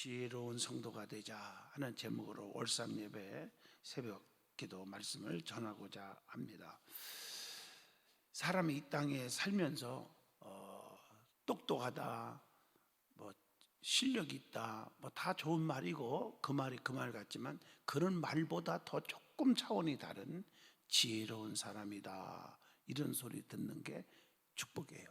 지혜로운 성도가 되자 하는 제목으로 월삼 예배 새벽 기도 말씀을 전하고자 합니다. 사람이 이 땅에 살면서 어, 똑똑하다, 뭐 실력 있다, 뭐 다 좋은 말이고 그 말이 그 말 같지만 그런 말보다 더 조금 차원이 다른 지혜로운 사람이다 이런 소리 듣는 게 축복이에요.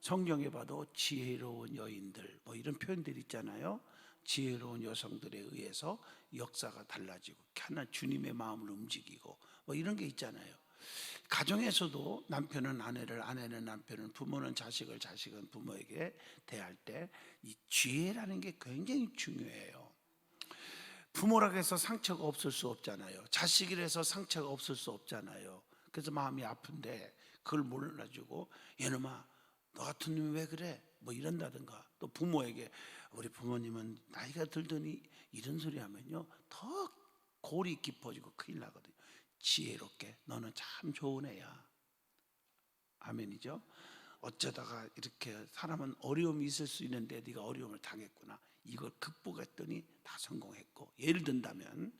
성경에 봐도 지혜로운 여인들 뭐 이런 표현들 있잖아요. 지혜로운 여성들에 의해서 역사가 달라지고 하나 주님의 마음을 움직이고 뭐 이런 게 있잖아요. 가정에서도 남편은 아내를 아내는 남편을 부모는 자식을 자식은 부모에게 대할 때 이 지혜라는 게 굉장히 중요해요. 부모라고 해서 상처가 없을 수 없잖아요. 자식이라서 상처가 없을 수 없잖아요. 그래서 마음이 아픈데 그걸 몰라주고 얘놈아 너 같은 놈이 왜 그래? 뭐 이런다든가 또 부모에게 우리 부모님은 나이가 들더니 이런 소리 하면요 더 골이 깊어지고 큰일 나거든요. 지혜롭게 너는 참 좋은 애야. 아멘이죠. 어쩌다가 이렇게 사람은 어려움이 있을 수 있는데 네가 어려움을 당했구나. 이걸 극복했더니 다 성공했고 예를 든다면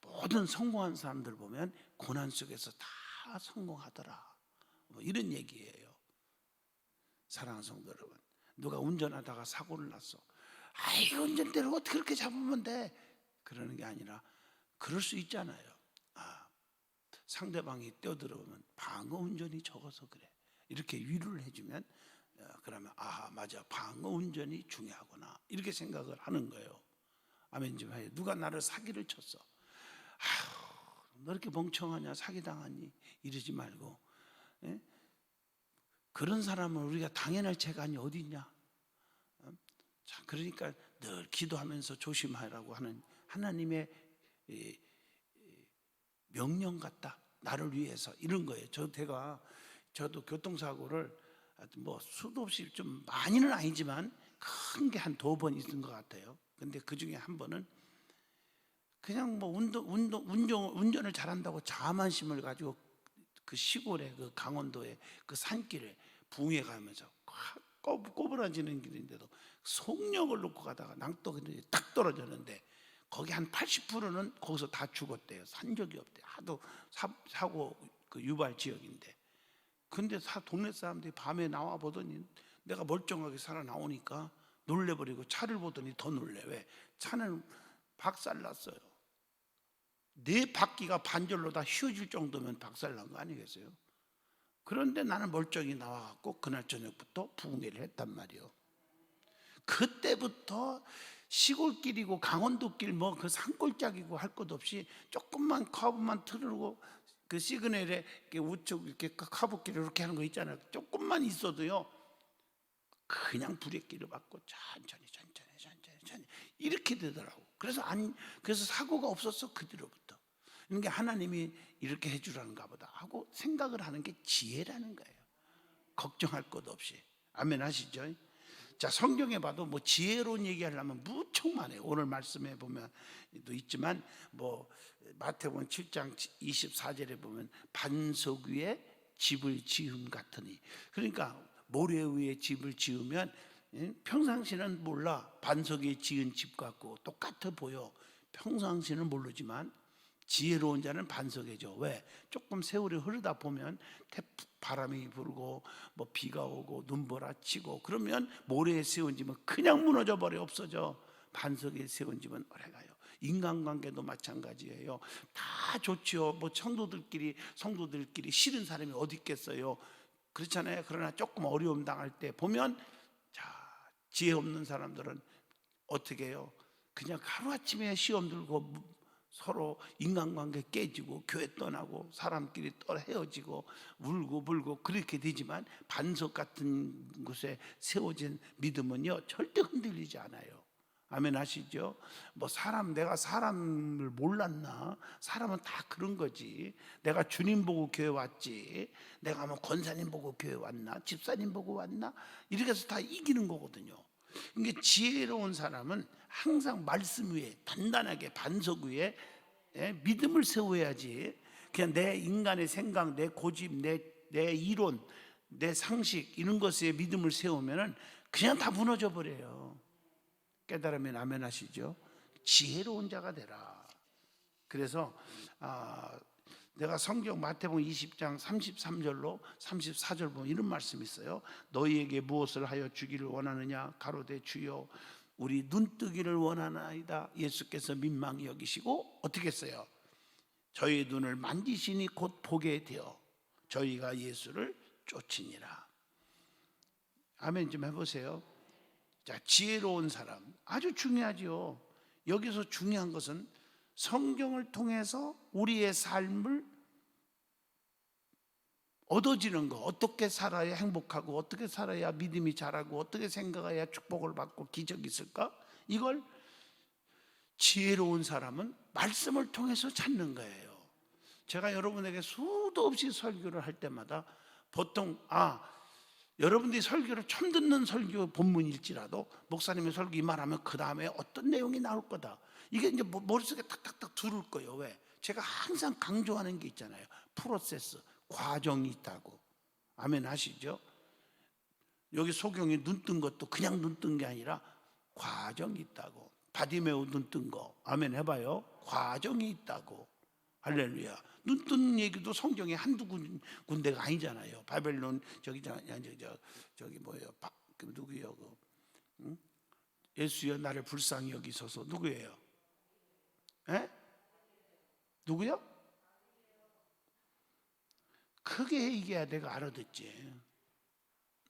모든 성공한 사람들 보면 고난 속에서 다 성공하더라. 뭐 이런 얘기예요. 사랑하는 성도 여러분, 누가 운전하다가 사고를 났어. 아이 운전대로 어떻게 그렇게 잡으면 돼? 그러는 게 아니라 그럴 수 있잖아요. 아, 상대방이 뛰어들어오면 방어 운전이 적어서 그래. 이렇게 위로를 해주면 어, 그러면 아 맞아 방어 운전이 중요하구나 이렇게 생각을 하는 거예요. 아멘 좀 해요. 누가 나를 사기를 쳤어. 아휴, 너 이렇게 멍청하냐 사기 당하니 이러지 말고 예? 그런 사람은 우리가 당연할 체간이 어디 있냐? 어? 자, 그러니까 늘 기도하면서 조심하라고 하는 하나님의 명령 같다. 나를 위해서 이런 거예요. 저 제가 저도 교통사고를 뭐 수도 없이 좀 많이는 아니지만 큰 게 한 두 번 있은 것 같아요. 근데 그 중에 한 번은 그냥 뭐 운동, 운동, 운전, 운전을 잘한다고 자만심을 가지고 그 시골에 그 강원도에 그 산길에 붕에 가면서 꼬- 꼬부라지는 길인데도 속력을 놓고 가다가 낭떠러지 딱 떨어졌는데 거기 한 80%는 거기서 다 죽었대요. 산 적이 없대. 하도 사, 사고 그 유발 지역인데. 근데 사, 동네 사람들이 밤에 나와 보더니 내가 멀쩡하게 살아 나오니까 놀래버리고 차를 보더니 더 놀래. 왜? 차는 박살났어요. 네 바퀴가 반절로 다 휘어질 정도면 박살난 거 아니겠어요? 그런데 나는 멀쩡히 나와갖고 그날 저녁부터 부흥회를 했단 말이요. 그때부터 시골길이고 강원도길 뭐 그 산골짜기고 할 것 없이 조금만 커브만 틀고 그 시그널에 이렇게 우측 이렇게 커브길 이렇게 하는 거 있잖아요. 조금만 있어도요. 그냥 브레이크를 받고 천천히 천천히 천천히 천천히 이렇게 되더라고. 그래서 안 그래서 사고가 없었어 그 뒤로부터. 이게 하나님이 이렇게 해주라는가 보다 하고 생각을 하는 게 지혜라는 거예요. 걱정할 것 없이. 아멘 하시죠? 자, 성경에 봐도 뭐 지혜로운 얘기하려면 무척 많아요. 오늘 말씀에 보면 또 있지만 뭐 마태복음 7장 24절에 보면 반석 위에 집을 지음 같으니. 그러니까 모래 위에 집을 지으면 예, 평상시는 몰라. 반석 위에 지은 집 같고 똑같아 보여. 평상시는 모르지만 지혜로운 자는 반석이죠. 왜? 조금 세월이 흐르다 보면 태 바람이 불고 뭐 비가 오고 눈보라 치고 그러면 모래에 세운 집은 그냥 무너져 버려 없어져. 반석에 세운 집은 오래가요. 인간관계도 마찬가지예요. 다 좋지요. 뭐 성도들끼리 성도들끼리 싫은 사람이 어디 있겠어요. 그렇잖아요. 그러나 조금 어려움 당할 때 보면 자 지혜 없는 사람들은 어떻게 해요? 그냥 하루아침에 시험 들고 서로 인간관계 깨지고 교회 떠나고 사람끼리 떠 헤어지고 울고 불고 그렇게 되지만 반석 같은 곳에 세워진 믿음은요 절대 흔들리지 않아요. 아멘 하시죠? 뭐 사람 내가 사람을 몰랐나? 사람은 다 그런 거지. 내가 주님 보고 교회 왔지. 내가 뭐 권사님 보고 교회 왔나? 집사님 보고 왔나? 이렇게 해서 다 이기는 거거든요. 이게 지혜로운 사람은 항상 말씀 위에 단단하게 반석 위에 예, 믿음을 세워야지. 그냥 내 인간의 생각, 내 고집, 내, 내 이론, 내 상식 이런 것에 믿음을 세우면은 그냥 다 무너져 버려요. 깨달으면 아멘하시죠. 지혜로운 자가 되라. 그래서 아, 내가 성경 마태복음 20장 33절로 34절 보면 이런 말씀이 있어요. 너희에게 무엇을 하여 주기를 원하느냐? 가로되 주여 우리 눈뜨기를 원하나이다. 예수께서 민망히 여기시고 어떻게 했어요? 저희 눈을 만지시니 곧 보게 되어 저희가 예수를 쫓으니라. 아멘 좀 해보세요. 자, 지혜로운 사람 아주 중요하지요. 여기서 중요한 것은 성경을 통해서 우리의 삶을 얻어지는 거, 어떻게 살아야 행복하고, 어떻게 살아야 믿음이 자라고, 어떻게 생각해야 축복을 받고 기적이 있을까? 이걸 지혜로운 사람은 말씀을 통해서 찾는 거예요. 제가 여러분에게 수도 없이 설교를 할 때마다 보통 아 여러분들이 설교를 처음 듣는 설교 본문일지라도 목사님의 설교 이 말하면 그 다음에 어떤 내용이 나올 거다. 이게 이제 뭐 머릿속에 탁탁탁 들을 거예요. 왜? 제가 항상 강조하는 게 있잖아요. 프로세스, 과정이 있다고. 아멘 하시죠? 여기 소경이 눈 뜬 것도 그냥 눈 뜬 게 아니라 과정이 있다고. 바디메오 눈 뜬 거. 아멘 해봐요. 과정이 있다고. 할렐루야. 눈 뜬 얘기도 성경에 한두 군, 군데가 아니잖아요. 바벨론 저기 저, 저, 저 저기 뭐예요? 바, 그 누구예요? 그, 응? 예수여 나를 불쌍히 여기소서 누구예요? 에? 누구요? 크게 얘기해야 내가 알아듣지.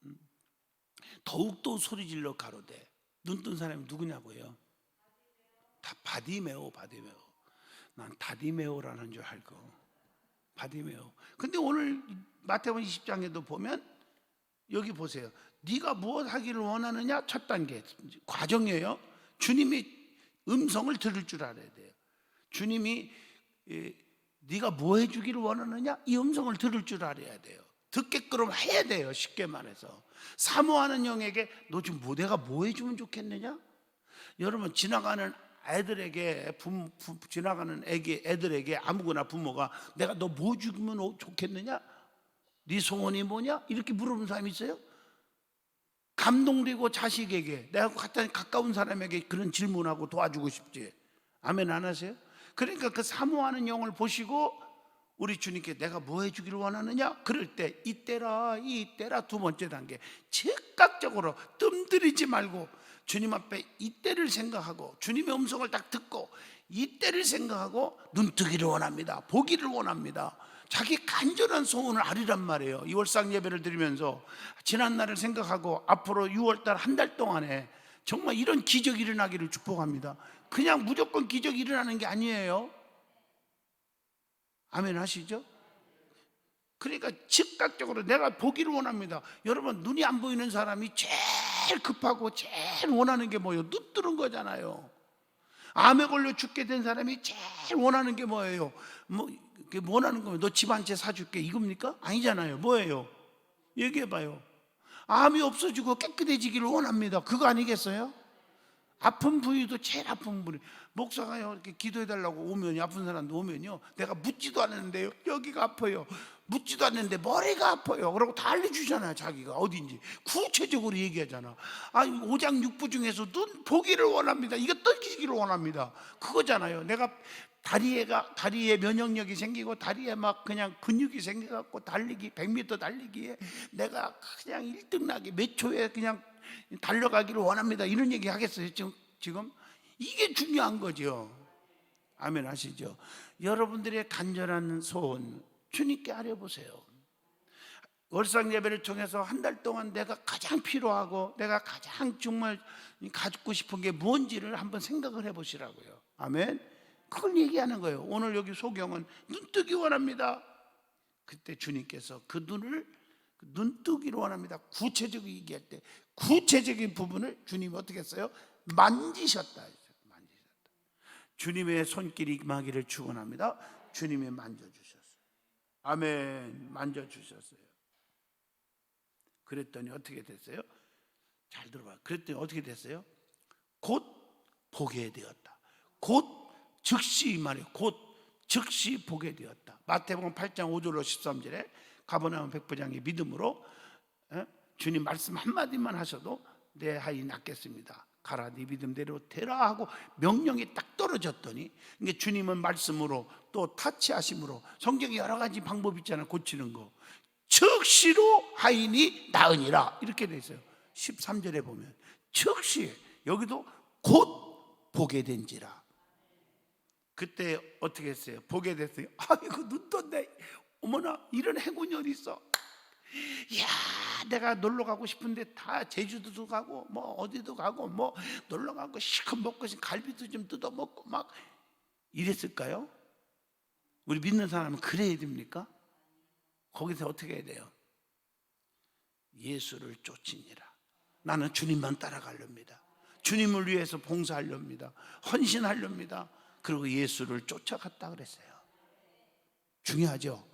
응? 더욱더 소리질러 가로되 눈 뜬 사람이 누구냐고요? 다 바디메오 바디메오. 난 다디메오라는 줄 알고 바디메오. 근데 오늘 마태복음 20장에도 보면 여기 보세요. 네가 무엇 하기를 원하느냐 첫 단계 과정이에요. 주님이 음성을 들을 줄 알아야 돼요. 주님이 예, 네가 뭐 해주기를 원하느냐 이 음성을 들을 줄 알아야 돼요. 듣게끔 해야 돼요. 쉽게 말해서 사모하는 영에게 너 지금 뭐 내가 뭐 해주면 좋겠느냐? 여러분 지나가는 애들에게 부, 부, 지나가는 애기 애들에게 아무거나 부모가 내가 너 뭐 주면 좋겠느냐? 네 소원이 뭐냐? 이렇게 물어보는 사람이 있어요? 감동되고 자식에게 내가 갖다 가까운 사람에게 그런 질문하고 도와주고 싶지. 아멘 안 하세요? 그러니까 그 사모하는 영을 보시고 우리 주님께 내가 뭐 해주기를 원하느냐? 그럴 때 이때라 이때라 두 번째 단계 즉각적으로 뜸들이지 말고 주님 앞에 이때를 생각하고 주님의 음성을 딱 듣고 이때를 생각하고 눈뜨기를 원합니다. 보기를 원합니다. 자기 간절한 소원을 아리란 말이에요. 2월상 예배를 드리면서 지난 날을 생각하고 앞으로 6월달 한 달 동안에 정말 이런 기적이 일어나기를 축복합니다. 그냥 무조건 기적이 일어나는 게 아니에요. 아멘 하시죠? 그러니까 즉각적으로 내가 보기를 원합니다. 여러분 눈이 안 보이는 사람이 제일 급하고 제일 원하는 게 뭐예요? 눈 뜨는 거잖아요. 암에 걸려 죽게 된 사람이 제일 원하는 게 뭐예요? 뭐 그게 원하는 거면 너 집 한 채 사줄게 이겁니까? 아니잖아요. 뭐예요? 얘기해봐요. 암이 없어지고 깨끗해지기를 원합니다. 그거 아니겠어요? 아픈 부위도 제일 아픈 부위. 목사가요 이렇게 기도해달라고 오면 아픈 사람도 오면요 내가 묻지도 않았는데요. 여기가 아파요. 묻지도 않는데 머리가 아파요. 그러고 다 알려주잖아요 자기가. 어딘지. 구체적으로 얘기하잖아. 아 오장 육부 중에서 눈 보기를 원합니다. 이거 떨기기를 원합니다. 그거잖아요. 내가 다리에가 다리에 면역력이 생기고 다리에 막 그냥 근육이 생겨갖고 달리기 100m 달리기에 내가 그냥 1등 나게 몇 초에 그냥 달려가기를 원합니다 이런 얘기 하겠어요 지금 지금 이게 중요한 거죠. 아멘 하시죠. 여러분들의 간절한 소원 주님께 아려보세요. 월상 예배를 통해서 한 달 동안 내가 가장 필요하고 내가 가장 정말 가지고 싶은 게 뭔지를 한번 생각을 해보시라고요. 아멘. 그걸 얘기하는 거예요. 오늘 여기 소경은 눈뜨기 원합니다. 그때 주님께서 그 눈을 눈뜨기를 원합니다. 구체적으로 얘기할 때 구체적인 부분을 주님이 어떻게 했어요? 만지셨다. 주님의 손길이 임하기를 축원합니다. 주님이 만져주셨어요. 아멘. 만져주셨어요. 그랬더니 어떻게 됐어요? 잘 들어봐. 그랬더니 어떻게 됐어요? 곧 보게 되었다. 곧 즉시 말이에요. 곧 즉시 보게 되었다. 마태복음 8장 5절로 13절에 가버나움 백부장의 믿음으로 에? 주님 말씀 한마디만 하셔도 내 아이 낫겠습니다. 가라 네 믿음대로 되라 하고 명령이 딱 떨어졌더니 이게 주님은 말씀으로 또 타치하심으로 성경에 여러 가지 방법 있잖아요 고치는 거. 즉시로 하인이 나으니라. 이렇게 돼 있어요. 13절에 보면 즉시 여기도 곧 보게 된지라. 그때 어떻게 했어요? 보게 됐어요. 아이고 눈 떴네. 어머나 이런 행운이 어디 있어? 이 야 내가 놀러 가고 싶은데 다 제주도도 가고 뭐 어디도 가고 뭐 놀러 가고 실컷 먹고 싶 갈비도 좀 뜯어 먹고 막 이랬을까요? 우리 믿는 사람은 그래야 됩니까? 거기서 어떻게 해야 돼요? 예수를 쫓으니라 나는 주님만 따라가렵니다 주님을 위해서 봉사하렵니다 헌신하렵니다 그리고 예수를 쫓아갔다 그랬어요 중요하죠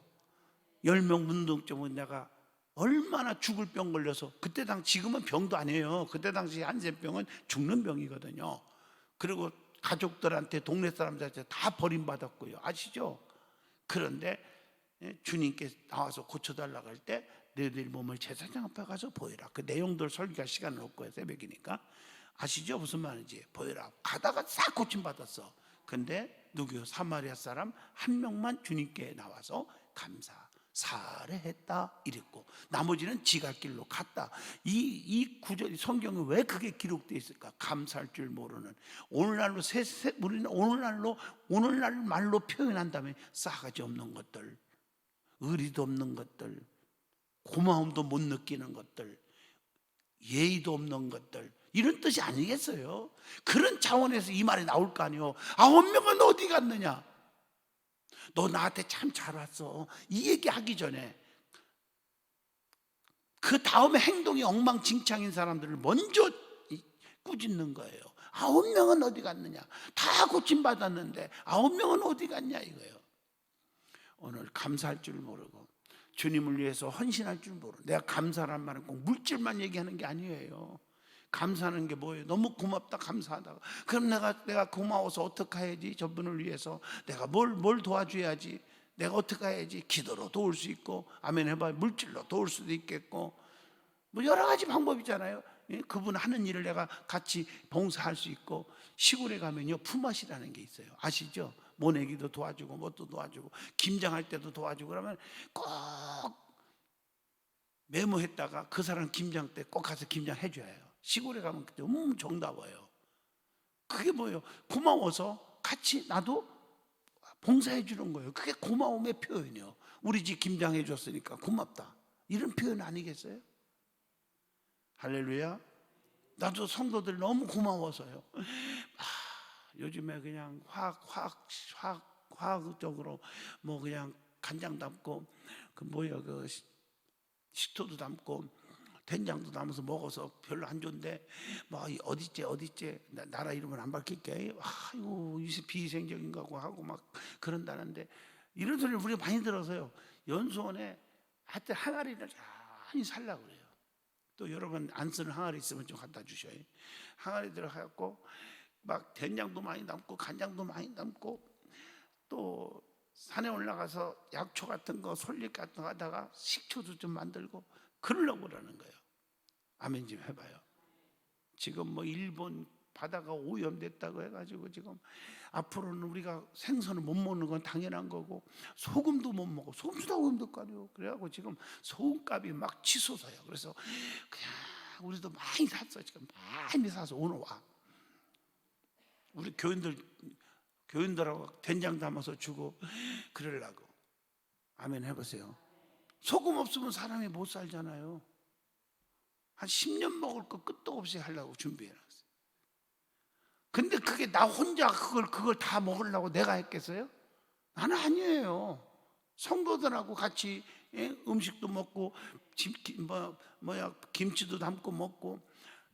열명 문둥점은 내가 얼마나 죽을 병 걸려서 그때 당 지금은 병도 아니에요. 그때 당시 한센병은 죽는 병이거든요. 그리고 가족들한테 동네 사람들한테 다 버림받았고요. 아시죠? 그런데 예, 주님께 나와서 고쳐달라고 할때 너희들 몸을 제사장 앞에 가서 보여라. 그 내용들 설교할 시간은 없고요. 새벽이니까. 아시죠? 무슨 말인지 보여라. 가다가 싹 고침받았어. 근데 누구요? 사마리아 사람 한 명만 주님께 나와서 감사. 살해했다 이랬고 나머지는 지갈길로 갔다. 이, 이 구절 성경에 왜 그게 기록되어 있을까? 감사할 줄 모르는. 오늘날로 세, 세, 우리는 오늘날로 오늘날 말로 표현한다면 싸가지 없는 것들 의리도 없는 것들 고마움도 못 느끼는 것들 예의도 없는 것들 이런 뜻이 아니겠어요? 그런 차원에서 이 말이 나올 거 아니에요 아홉 명은 어디 갔느냐 너 나한테 참 잘 왔어. 이 얘기 하기 전에 그 다음에 행동이 엉망진창인 사람들을 먼저 이- 꾸짖는 거예요. 아홉 명은 어디 갔느냐? 다 고침 받았는데 아홉 명은 어디 갔냐 이거예요. 오늘 감사할 줄 모르고 주님을 위해서 헌신할 줄 모르고 내가 감사란 말은 꼭 물질만 얘기하는 게 아니에요. 감사하는 게 뭐예요? 너무 고맙다 감사하다가 그럼 내가 내가 고마워서 어떻게 해야지 저분을 위해서 내가 뭘 뭘 도와줘야지 내가 어떻게 해야지 기도로 도울 수 있고 아멘 해봐 물질로 도울 수도 있겠고 뭐 여러 가지 방법이잖아요. 예, 그분 하는 일을 내가 같이 봉사할 수 있고 시골에 가면요 품앗이라는 게 있어요. 아시죠? 모내기도 도와주고 뭣도 도와주고 김장할 때도 도와주고 그러면 꼭 메모했다가 그 사람 김장 때 꼭 가서 김장 해줘야 해요. 시골에 가면 음 정답어요. 그게 뭐예요? 고마워서 같이 나도 봉사해 주는 거예요. 그게 고마움의 표현이요. 우리 집 김장해 줬으니까 고맙다. 이런 표현 아니겠어요? 할렐루야. 나도 성도들 너무 고마워서요. 아, 요즘에 그냥 화학 화학 화학 화학적으로 뭐 그냥 간장 담고 그 뭐야 그 시- 식초도 담고 된장도 담아서 먹어서 별로 안 좋은데 뭐 어디째 어디째 나- 나라 이름은 안 밝힐게. 아이고 이게 비위생적인 거고 하고 막 그런다는데 이런 소리를 우리가 많이 들어서요. 연수원에 하여튼 항아리를 많이 살라고 그래요. 또 여러분 안 쓰는 항아리 있으면 좀 갖다 주셔요. 항아리 들어가갖고 막 된장도 많이 담고 간장도 많이 담고 또 산에 올라가서 약초 같은 거 솔잎 같은 거 하다가 식초도 좀 만들고 그러려고 그러는 거예요. 아멘 좀 해봐요. 지금 뭐 일본 바다가 오염됐다고 해가지고 지금 앞으로는 우리가 생선을 못 먹는 건 당연한 거고 소금도 못 먹어 소금도 다 오염됐거든요. 그래갖고 지금 소금값이 막 치솟아요. 그래서 그냥 우리도 많이 샀어 지금 많이 사서 오늘 와. 우리 교인들 교인들하고 된장 담아서 주고 그러려고 아멘 해보세요. 소금 없으면 사람이 못 살잖아요. 한 10년 먹을 거 끝도 없이 하려고 준비해 놨어요. 근데 그게 나 혼자 그걸 그걸 다 먹으려고 내가 했겠어요? 나는 아니에요. 성도들하고 같이 예? 음식도 먹고 집, 기- 뭐, 뭐야 김치도 담고 먹고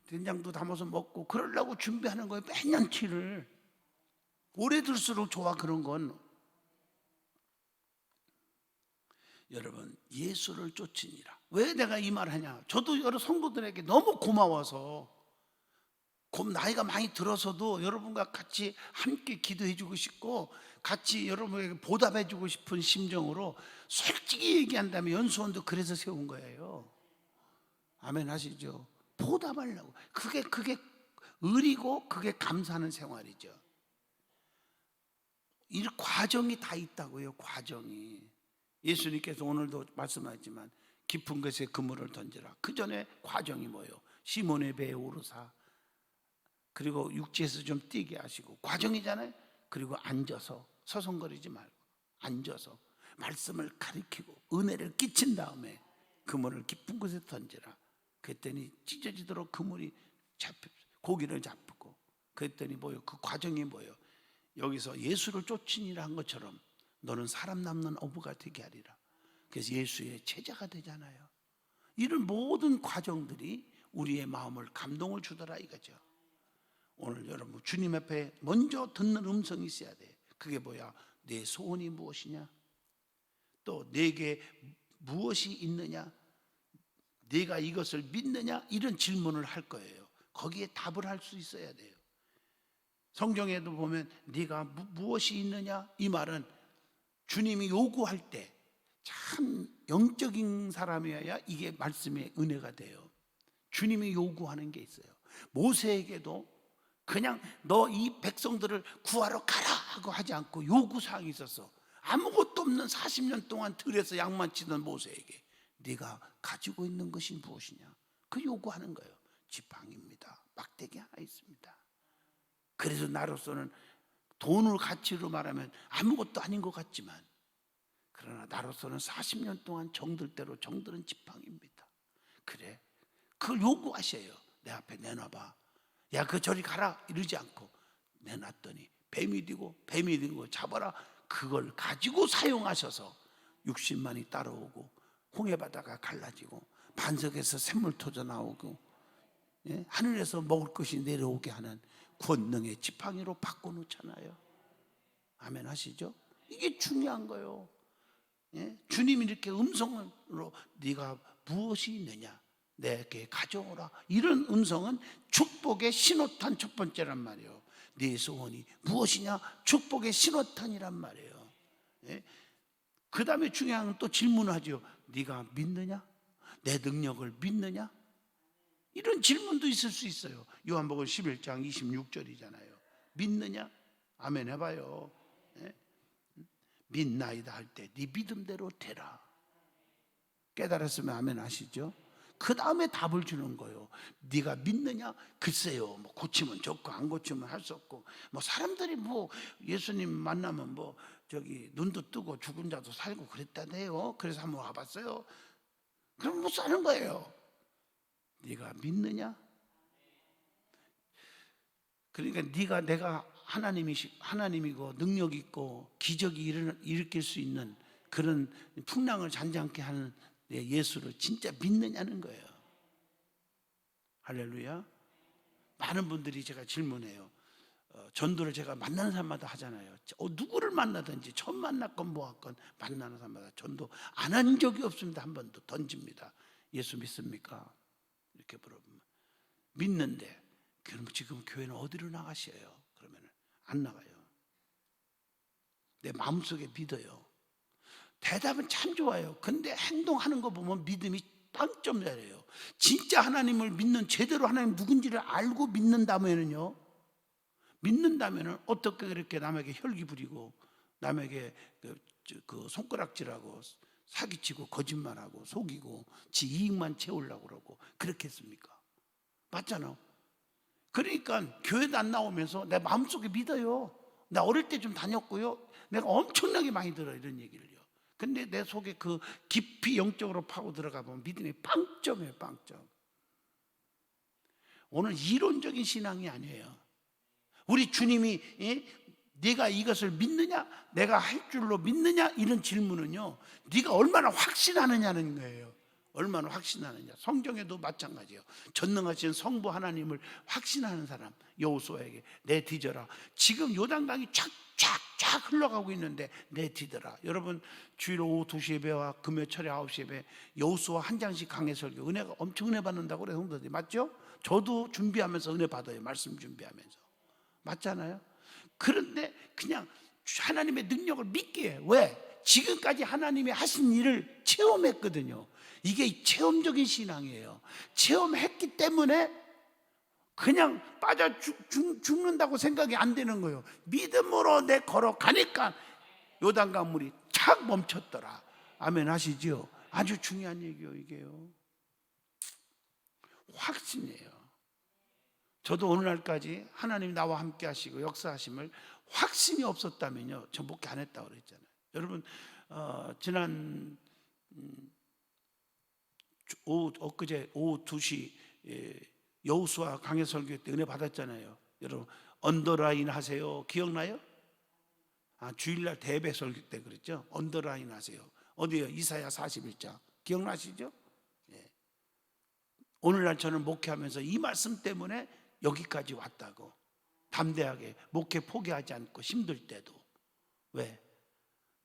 된장도 담아서 먹고 그러려고 준비하는 거예요. 몇 년치를 오래 들수록 좋아 그런 건 여러분 예수를 쫓으니라. 왜 내가 이말 하냐? 저도 여러 성도들에게 너무 고마워서 곰 나이가 많이 들어서도 여러분과 같이 함께 기도해 주고 싶고 같이 여러분에게 보답해 주고 싶은 심정으로 솔직히 얘기한다면 연수원도 그래서 세운 거예요. 아멘 하시죠. 보답하려고. 그게 그게 의리고 그게 감사하는 생활이죠. 이 과정이 다 있다고요. 과정이 예수님께서 오늘도 말씀하셨지만 깊은 것에 그물을 던져라. 그 전에 과정이 뭐예요? 시몬의 배에 오르사 그리고 육지에서 좀 뛰게 하시고 과정이잖아요. 그리고 앉아서 서성거리지 말고 앉아서 말씀을 가리키고 은혜를 끼친 다음에 그물을 깊은 곳에 던지라. 그랬더니 찢어지도록 그물이 잡혀 고기를 잡고 그랬더니 뭐요? 그 과정이 뭐요? 여기서 예수를 쫓으니라 한 것처럼 너는 사람 남는 어부가 되게 하리라. 그래서 예수의 제자가 되잖아요. 이런 모든 과정들이 우리의 마음을 감동을 주더라 이거죠. 오늘 여러분 주님 앞에 먼저 듣는 음성이 있어야 돼. 그게 뭐야? 내 소원이 무엇이냐? 또 내게 무엇이 있느냐? 내가 이것을 믿느냐? 이런 질문을 할 거예요. 거기에 답을 할 수 있어야 돼요. 성경에도 보면 네가 무, 무엇이 있느냐? 이 말은 주님이 요구할 때 참 영적인 사람이어야 이게 말씀의 은혜가 돼요. 주님이 요구하는 게 있어요. 모세에게도 그냥 너 이 백성들을 구하러 가라 하고 하지 않고 요구 사항이 있었어. 아무것도 없는 40년 동안 들에서 양만 치던 모세에게 네가 가지고 있는 것이 무엇이냐? 그 요구하는 거예요. 지팡입니다. 막대기 하나 있습니다. 그래서 나로서는 돈을 가치로 말하면 아무것도 아닌 것 같지만 그러나 나로서는 40년 동안 정들 대로 정들은 지팡입니다. 그래. 그걸 요구하셔요. 내 앞에 내놔봐. 야, 그 저리 가라. 이러지 않고 내놨더니 뱀이 되고 뱀이 되고 잡아라. 그걸 가지고 사용하셔서 60만이 따라오고 홍해바다가 갈라지고 반석에서 샘물 터져 나오고 예? 하늘에서 먹을 것이 내려오게 하는 권능의 지팡이로 바꿔놓잖아요. 아멘 하시죠? 이게 중요한 거예요. 예? 주님이 이렇게 음성으로 네가 무엇이 있느냐? 내게 가져오라. 이런 음성은 축복의 신호탄 첫 번째란 말이에요. 네 소원이 무엇이냐? 축복의 신호탄이란 말이에요. 예? 그 다음에 중요한 건 또 질문하죠 네가 믿느냐? 내 능력을 믿느냐? 이런 질문도 있을 수 있어요. 요한복음 11장 26절이잖아요. 믿느냐? 아멘 해봐요. 예? 믿나이다 할 때 네 믿음대로 되라. 깨달았으면 아멘 하시죠? 그 다음에 답을 주는 거예요. 네가 믿느냐? 글쎄요. 뭐 고치면 좋고 안 고치면 할 수 없고 뭐 사람들이 뭐 예수님 만나면 뭐 저기 눈도 뜨고 죽은 자도 살고 그랬다네요. 그래서 한번 와봤어요. 그럼 못 사는 거예요. 네가 믿느냐? 그러니까 네가 내가 하나님이 하나님이고 능력 있고 기적이 일으킬 수 있는 그런 풍랑을 잔잔케 하는 예수를 진짜 믿느냐는 거예요. 할렐루야. 많은 분들이 제가 질문해요. 어, 전도를 제가 만나는 사람마다 하잖아요. 어, 누구를 만나든지 처음 만났건 뭐하건 만나는 사람마다 전도 안 한 적이 없습니다. 한 번도 던집니다. 예수 믿습니까? 이렇게 물어보면 믿는데 그럼 지금 교회는 어디로 나가셔요? 안 나가요. 내 마음속에 믿어요. 대답은 참 좋아요. 근데 행동하는 거 보면 믿음이 빵점 내려요. 진짜 하나님을 믿는 제대로 하나님 누군지를 알고 믿는다면은요. 믿는다면은 어떻게 그렇게 남에게 혈기 부리고 남에게 그, 그 손가락질하고 사기치고 거짓말하고 속이고 지 이익만 채우려고 그러고 그렇겠습니까? 맞잖아. 그러니까 교회도 안 나오면서 내 마음속에 믿어요. 나 어릴 때 좀 다녔고요. 내가 엄청나게 많이 들어 이런 얘기를요. 근데 내 속에 그 깊이 영적으로 파고 들어가 보면 믿음이 빵점이에요, 빵점. 오늘 이론적인 신앙이 아니에요. 우리 주님이 예? 네가 이것을 믿느냐? 내가 할 줄로 믿느냐? 이런 질문은요. 네가 얼마나 확신하느냐는 거예요. 얼마나 확신하느냐. 성경에도 마찬가지예요. 전능하신 성부 하나님을 확신하는 사람 여호수아에게 내 뒤져라. 지금 요단강이 쫙쫙쫙 흘러가고 있는데 내 뒤더라. 여러분 주일 오후 2시 예배와 금요 철에 9시 예배 여호수아 한 장씩 강해 설교 은혜가 엄청 은혜 받는다고 그래 성도들이 맞죠? 저도 준비하면서 은혜 받아요. 말씀 준비하면서. 맞잖아요. 그런데 그냥 하나님의 능력을 믿게 해. 왜? 지금까지 하나님이 하신 일을 체험했거든요. 이게 체험적인 신앙이에요. 체험했기 때문에 그냥 빠져 죽, 죽, 죽는다고 생각이 안 되는 거예요. 믿음으로 내 걸어가니까 요단강 물이 착 멈췄더라. 아멘 하시지요. 아주 중요한 얘기요 이게요. 확신이에요. 저도 오늘날까지 하나님 나와 함께 하시고 역사하심을 확신이 없었다면요. 저 목회 안 했다고 그랬잖아요. 여러분 어, 지난 음, 주- 오후 엊그제 오후 2시 예, 여우수와 강해 설교 때 은혜 받았잖아요. 여러분 언더라인 하세요. 기억나요? 아, 주일날 대배 설교 때 그랬죠. 언더라인 하세요. 어디요? 이사야 41장. 기억나시죠? 예. 오늘날 저는 목회하면서 이 말씀 때문에 여기까지 왔다고. 담대하게 목회 포기하지 않고 힘들 때도 왜?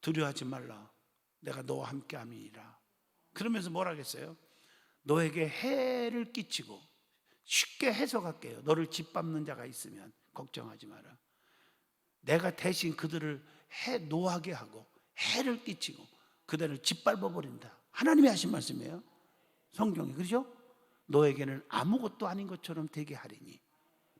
두려워하지 말라. 내가 너와 함께 함이니라. 그러면서 뭐라 하겠어요? 너에게 해를 끼치고 쉽게 해석할게요. 너를 짓밟는 자가 있으면 걱정하지 마라. 내가 대신 그들을 해 노하게 하고 해를 끼치고 그들을 짓밟아 버린다. 하나님이 하신 말씀이에요. 성경이 그렇죠? 너에게는 아무것도 아닌 것처럼 되게 하리니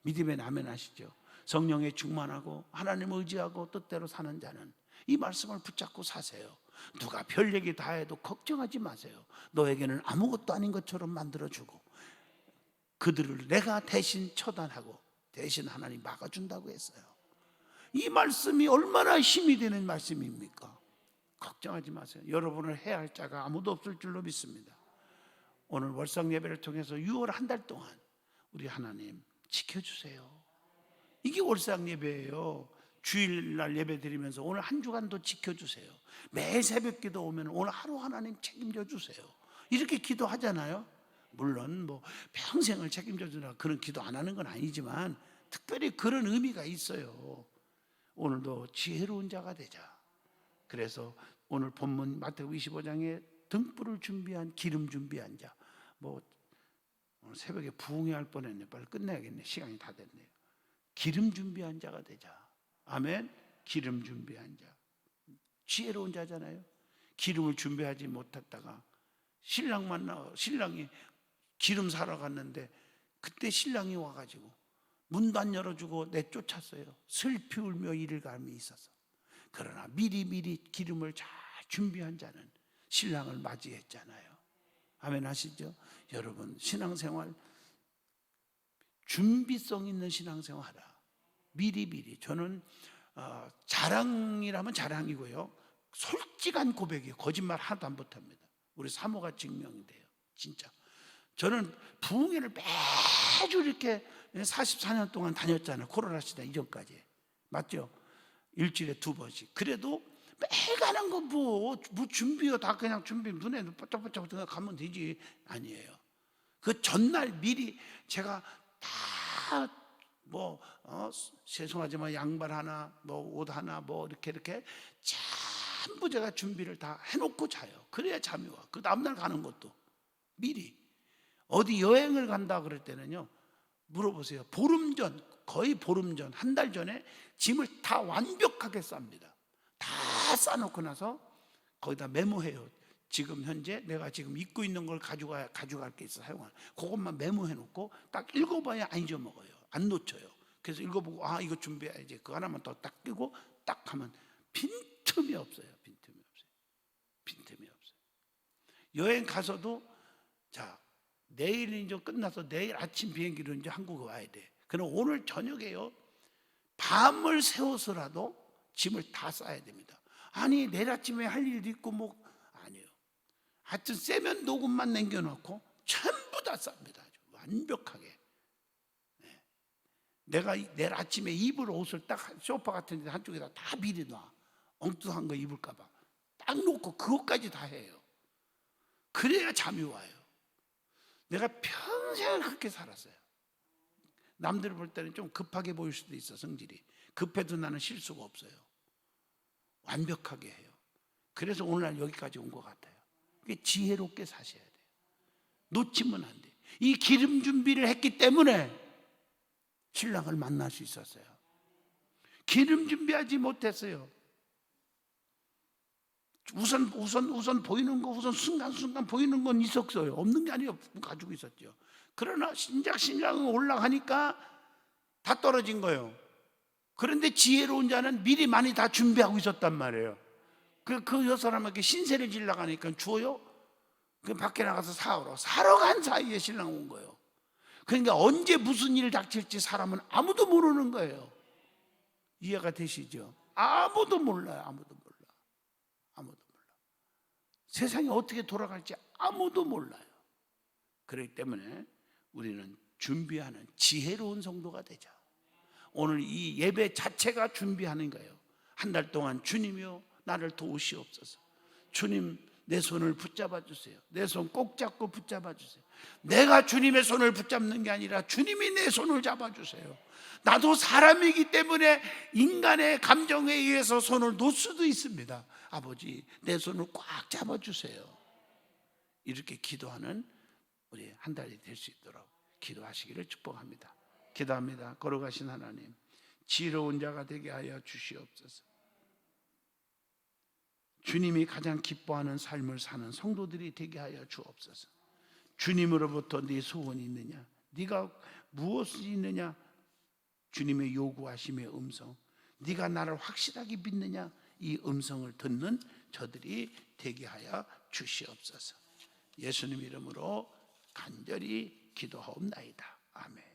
믿음에 아멘 하시죠. 성령에 충만하고 하나님을 의지하고 뜻대로 사는 자는 이 말씀을 붙잡고 사세요. 누가 별 얘기 다 해도 걱정하지 마세요. 너에게는 아무것도 아닌 것처럼 만들어 주고 그들을 내가 대신 처단하고 대신 하나님 막아준다고 했어요. 이 말씀이 얼마나 힘이 되는 말씀입니까? 걱정하지 마세요. 여러분을 해야 할 자가 아무도 없을 줄로 믿습니다. 오늘 월상 예배를 통해서 6월 한 달 동안 우리 하나님 지켜주세요. 이게 월상 예배예요. 주일날 예배 드리면서 오늘 한 주간도 지켜주세요. 매일 새벽 기도 오면 오늘 하루 하나님 책임져 주세요. 이렇게 기도하잖아요. 물론 뭐 평생을 책임져 주라 그런 기도 안 하는 건 아니지만 특별히 그런 의미가 있어요. 오늘도 지혜로운 자가 되자. 그래서 오늘 본문 마태복음 25장에 등불을 준비한 기름 준비한 자. 뭐 오늘 새벽에 부흥회 할 뻔했네. 빨리 끝내야겠네. 시간이 다 됐네요. 기름 준비한 자가 되자. 아멘. 기름 준비한 자. 지혜로운 자잖아요. 기름을 준비하지 못했다가 신랑 만나 신랑이 기름 사러 갔는데 그때 신랑이 와가지고 문도 안 열어주고 내쫓았어요. 슬피 울며 이를 감이 있어서. 그러나 미리 미리 기름을 잘 준비한 자는 신랑을 맞이했잖아요. 아멘 하시죠? 여러분 신앙생활 준비성 있는 신앙생활 하라. 미리 미리 저는 어, 자랑이라면 자랑이고요. 솔직한 고백이에요. 거짓말 하나도 안 못합니다. 우리 사모가 증명이 돼요. 진짜. 저는 부흥회를 매주 이렇게 44년 동안 다녔잖아요. 코로나 시대 이전까지. 맞죠? 일주일에 두 번씩. 그래도 매일 가는 거 뭐, 뭐 준비요. 다 그냥 준비 눈에 뽀짝뽀짝 가면 되지. 아니에요. 그 전날 미리 제가 다 뭐, 어, 죄송하지만 양말 하나, 뭐 옷 하나, 뭐 이렇게 이렇게 전부 제가 준비를 다 해놓고 자요. 그래야 잠이 와. 그 다음날 가는 것도 미리. 어디 여행을 간다 그럴 때는요, 물어보세요. 보름 전, 거의 보름 전, 한 달 전에 짐을 다 완벽하게 쌉니다. 다 싸놓고 나서 거기다 메모해요. 지금 현재 내가 지금 입고 있는 걸 가져가 가져갈 게 있어 사용할. 그것만 메모해 놓고 딱 읽어봐야 안 잊어먹어요. 안 놓쳐요. 그래서 읽어보고 아 이거 준비해야지. 그 하나만 더 딱 끼고 딱 하면 빈틈이 없어요. 빈틈이 없어요. 빈틈이 없어요. 여행 가서도 자 내일 이제 끝나서 내일 아침 비행기로 이제 한국에 와야 돼. 그럼 오늘 저녁에요. 밤을 새워서라도 짐을 다 싸야 됩니다. 아니 내일 아침에 할 일도 있고 뭐 아니에요. 하여튼 세면 녹음만 남겨놓고 전부 다 쌉니다. 아주 완벽하게. 네. 내가 이- 내일 아침에 입을 옷을 딱 소파 같은 데 한쪽에다 다 미리 놔. 엉뚱한 거 입을까봐. 딱 놓고 그것까지 다 해요. 그래야 잠이 와요. 내가 평생을 그렇게 살았어요. 남들 볼 때는 좀 급하게 보일 수도 있어 성질이. 급해도 나는 실수가 없어요. 완벽하게 해요. 그래서 오늘날 여기까지 온 것 같아요. 이게 지혜롭게 사셔야 돼요. 놓치면 안 돼요. 이 기름 준비를 했기 때문에 신랑을 만날 수 있었어요. 기름 준비하지 못했어요. 우선 우선 우선 보이는 거 우선 순간순간 보이는 건 있었어요. 없는 게 아니에요. 가지고 있었죠. 그러나 신작 신랑은 올라가니까 다 떨어진 거예요. 그런데 지혜로운 자는 미리 많이 다 준비하고 있었단 말이에요. 그, 그 여사람에게 신세를 질러 가니까 주어요? 그 밖에 나가서 사오러. 사러 간 사이에 신랑 온 거예요. 그러니까 언제 무슨 일 닥칠지 사람은 아무도 모르는 거예요. 이해가 되시죠? 아무도 몰라요. 아무도 몰라. 아무도 몰라. 세상이 어떻게 돌아갈지 아무도 몰라요. 그렇기 때문에 우리는 준비하는 지혜로운 성도가 되자. 오늘 이 예배 자체가 준비하는 거예요. 한 달 동안 주님이요 나를 도우시옵소서. 주님 내 손을 붙잡아 주세요. 내 손 꼭 잡고 붙잡아 주세요. 내가 주님의 손을 붙잡는 게 아니라 주님이 내 손을 잡아 주세요. 나도 사람이기 때문에 인간의 감정에 의해서 손을 놓을 수도 있습니다. 아버지 내 손을 꽉 잡아 주세요. 이렇게 기도하는 우리 한 달이 될 수 있도록 기도하시기를 축복합니다. 기도합니다. 걸어가신 하나님, 지혜로운 자가 되게 하여 주시옵소서. 주님이 가장 기뻐하는 삶을 사는 성도들이 되게 하여 주옵소서. 주님으로부터 네 소원이 있느냐? 네가 무엇이 있느냐? 주님의 요구하심의 음성. 네가 나를 확실하게 믿느냐? 이 음성을 듣는 저들이 되게 하여 주시옵소서. 예수님 이름으로 간절히 기도하옵나이다. 아멘.